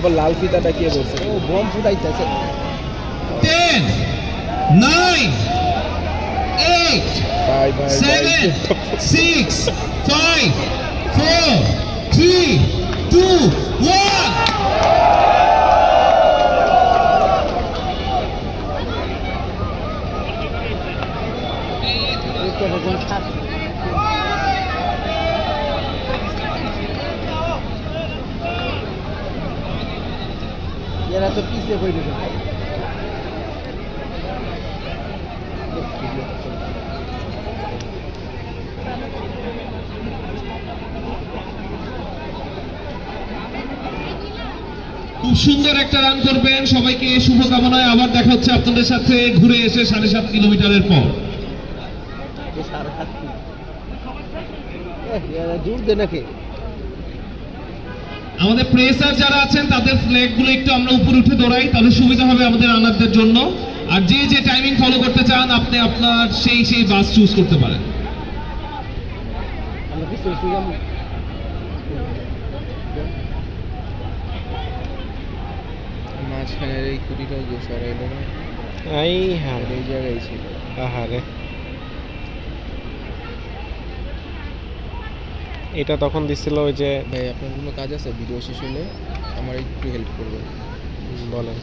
আবার লাল ফিতাটা কে বলছে ও bomb ফুটাইতেছে। Ten nine eight seven six five four three two one এরা তো পিছিয়ে পড়ে গেছে। খুব সুন্দর একটা রান করবেন। সবাইকে শুভকামনায় আবার দেখা হচ্ছে আপনাদের সাথে ঘুরে এসে সাড়ে সাত কিলোমিটারের পর। দে নাকি? আমাদের প্রেসার যারা আছেন তাদের ফ্ল্যাগগুলো একটু আমরা উপরে উঠে দৌড়াই তাহলে সুবিধা হবে আমাদের রানারদের জন্য। আর যে যে টাইমিং ফলো করতে চান আপনি আপনার সেই সেই বাস চুজ করতে পারেন। মাঝখানের এই কুটিটাও গো সরাইলো না এই হ্যাঁ আর এই জায়গায় ছিল। আহারে। এটা তখন দিছিল ওই যে ভাই আপনার কোনো কাজ আছে? ভিডিও শেষ হলে আমার একটু হেল্প করবেন। বলেন।